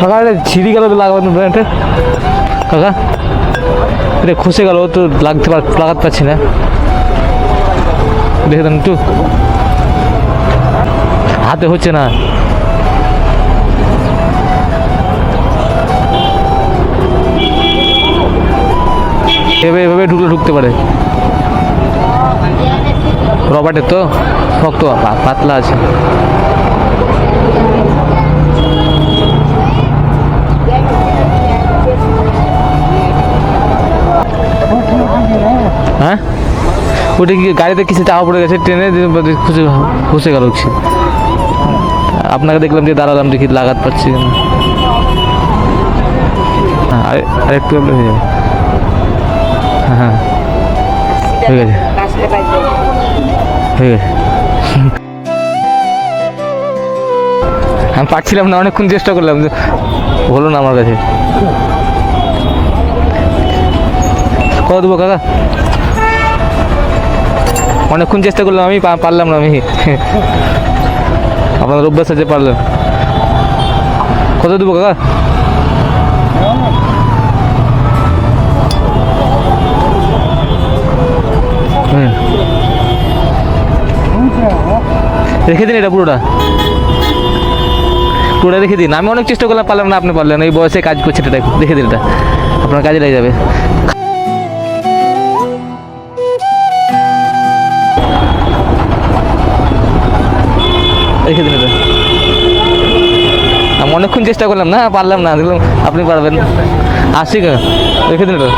কাকা, এটা ছিঁড়ি গেল তো লাগানো ব্র্যান্ডে কাকা, এটা খসে গেল তো লাগতে পার লাগাতে পারছি না। দেখে দেন একটু। হাতে হচ্ছে না। এভাবে এভাবে ঢুকলে ঢুকতে পারে। রবার্টের তো? শক্ত পাতলা আছে। হ্যাঁ? ওটা কি গাড়িতে কিছু চাপা পড়ে গেছে ট্রেনে খুঁজে খুঁজে গেল আপনাকে দেখলাম যে দাঁড়ালাম দেখি লাগাতে পারছি না হ্যাঁ আরে- আরেকটু হয়ে যাবে। হয়ে গেছে হয়ে গেছে আমি পারছিলাম না, অনেকক্ষণ চেষ্টা করলাম হলো না আমার কাছে। কত দেবো কাকা? অনেকক্ষণ চেষ্টা করলাম, আমি পারলাম না আমি। আপনাদের অভ্যাস আছে, পারলাম। কত দেবো কাকা? রেখে দিন এটা পুরোটা। পুরোটা রেখে দিন। আমি অনেক চেষ্টা করলাম, পারলাম না, আপনি পারলেন এই বয়সে কাজ করছে এটা রেখে দিন এটা। আপনার কাজে লেগে যাবে। রেখে দিন এটা। আমি অনেকক্ষণ চেষ্টা করলাম না, পারলাম না। দেখলাম আপনি পারবেন। আসি রেখে দিন এটা।